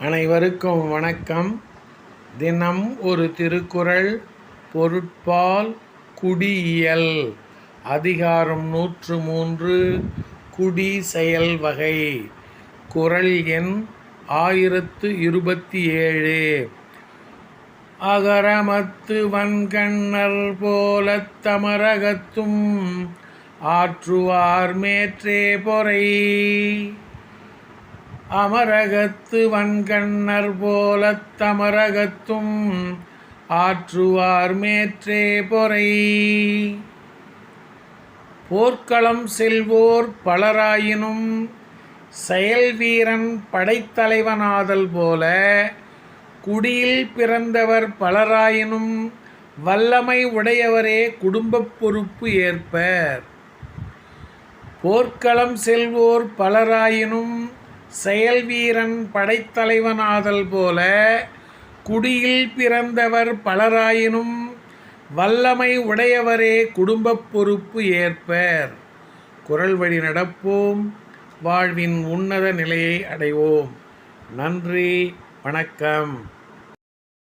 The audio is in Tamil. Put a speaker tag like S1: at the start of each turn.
S1: அனைவருக்கும் வணக்கம். தினம் ஒரு திருக்குறள் பொருட்பால் குடியியல் அதிகாரம் நூற்று மூன்று குடி செயல் வகை குறள் எண் ஆயிரத்து இருபத்தி ஏழு அகரமத்து வன்கண்ணர் போலத் தமரகத்தும் ஆற்றுவார் மேற்றே பொறை. அமரகத்து வன்கண்ணர் போலத் தமரகத்தும் ஆற்றுவார் மேற்றே பொறை. போர்க்களம் செல்வோர் பலராயினும் செயல் வீரன் படைத்தலைவனாதல் போல குடியில் பிறந்தவர் பலராயினும் வல்லமை உடையவரே குடும்பப் பொறுப்பு ஏற்பர். போர்க்களம் செல்வோர் பலராயினும் செயல் வீரன் படைத்தலைவனாதல் போல குடியில் பிறந்தவர் பலராயினும் வல்லமை உடையவரே குடும்ப பொறுப்பு ஏற்பர். குரல் வழி நடப்போம். வாழ்வின் உன்னத நிலையை அடைவோம். நன்றி. வணக்கம்.